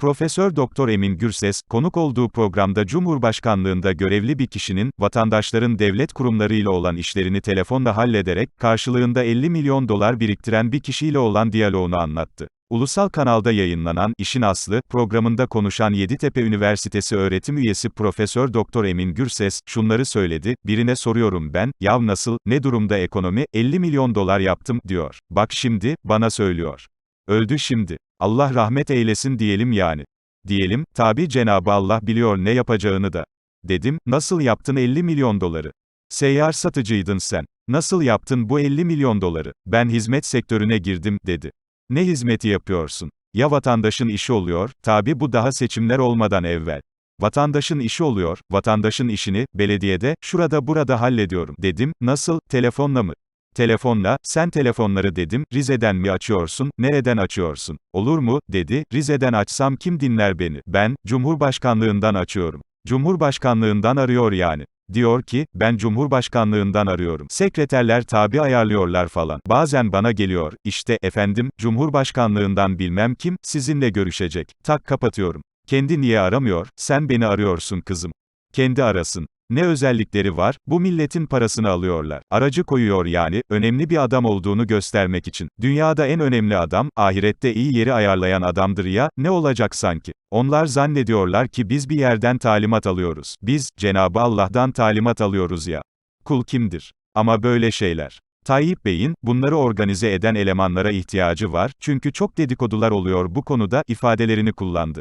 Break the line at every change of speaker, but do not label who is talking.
Profesör Doktor Emin Gürses, konuk olduğu programda Cumhurbaşkanlığında görevli bir kişinin, vatandaşların devlet kurumlarıyla olan işlerini telefonla hallederek, karşılığında 50 milyon dolar biriktiren bir kişiyle olan diyaloğunu anlattı. Ulusal kanalda yayınlanan İşin Aslı programında konuşan Yeditepe Üniversitesi öğretim üyesi Profesör Doktor Emin Gürses şunları söyledi. Birine soruyorum ben, yav nasıl, ne durumda ekonomi, 50 milyon dolar yaptım diyor. Bak şimdi bana söylüyor. Öldü şimdi. Allah rahmet eylesin diyelim yani. Diyelim, tabi Cenabı Allah biliyor ne yapacağını da. Dedim, nasıl yaptın 50 milyon doları? Seyyar satıcıydın sen. Nasıl yaptın bu 50 milyon doları? Ben hizmet sektörüne girdim, dedi. Ne hizmeti yapıyorsun? Ya vatandaşın işi oluyor, tabi bu daha seçimler olmadan evvel. Vatandaşın işi oluyor, vatandaşın işini, belediyede, şurada burada hallediyorum, dedim, nasıl, telefonla mı? Telefonla, sen telefonları dedim, Rize'den mi açıyorsun, nereden açıyorsun? Olur mu, dedi, Rize'den açsam kim dinler beni? Ben, Cumhurbaşkanlığından açıyorum. Cumhurbaşkanlığından arıyor yani. Diyor ki, ben Cumhurbaşkanlığından arıyorum. Sekreterler tabi ayarlıyorlar falan. Bazen bana geliyor, işte, efendim, Cumhurbaşkanlığından bilmem kim, sizinle görüşecek. Tak kapatıyorum. Kendi niye aramıyor, sen beni arıyorsun kızım. Kendi arasın. Ne özellikleri var, bu milletin parasını alıyorlar. Aracı koyuyor yani, önemli bir adam olduğunu göstermek için. Dünyada en önemli adam, ahirette iyi yeri ayarlayan adamdır ya, ne olacak sanki? Onlar zannediyorlar ki biz bir yerden talimat alıyoruz. Biz, Cenabı Allah'tan talimat alıyoruz ya. Kul kimdir? Ama böyle şeyler. Tayyip Bey'in, bunları organize eden elemanlara ihtiyacı var, çünkü çok dedikodular oluyor bu konuda, ifadelerini kullandı.